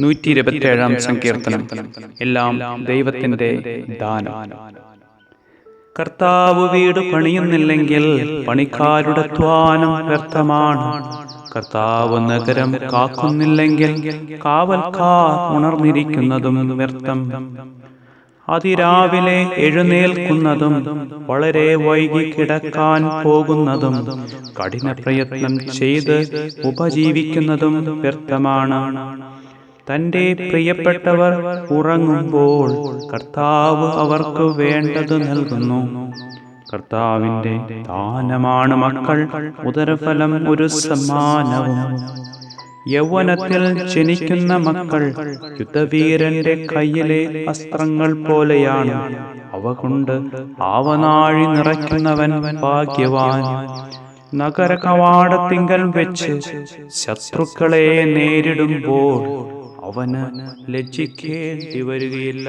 നൂറ്റി ഇരുപത്തിയേഴാം സങ്കീർത്തനം. എല്ലാം ദൈവത്തിന്റെ ദാനം. കർത്താവ് വീട് പണിയുന്നില്ലെങ്കിൽ പണിക്കാരുടെ ധ്വാനം വ്യർത്ഥമാണ്. കർത്താവ് നഗരം കാക്കുന്നില്ലെങ്കിൽ കാവൽക്കാർ ഉണർന്നിരിക്കുന്നതും വ്യർത്ഥം. അതിരാവിലെ എഴുന്നേൽക്കുന്നതും വളരെ വൈകി കിടക്കാൻ പോകുന്നതും കഠിന പ്രയത്നം ചെയ്ത് ഉപജീവിക്കുന്നതും വ്യർത്ഥമാണ്. തന്റെ പ്രിയപ്പെട്ടവർ ഉറങ്ങുമ്പോൾ കർത്താവ് അവർക്ക് വേണ്ടത് നൽകുന്നു. കർത്താവിന്റെ ദാനമാണ് മക്കൾ. ഉദരഫലം ഒരു സമ്മാനവും. യൗവനത്തിൽ ജനിക്കുന്ന മക്കൾ യുദ്ധവീരന്റെ കയ്യിലെ അസ്ത്രങ്ങൾ പോലെയാണ്. അവ കൊണ്ട് ആവനാഴി നിറയ്ക്കുന്നവൻ ഭാഗ്യവാൻ. നഗര കവാടത്തിങ്കൽ വെച്ച് ശത്രുക്കളെ നേരിടുമ്പോൾ അവന് ലജ്ജിക്കേണ്ടി വരികയില്ല.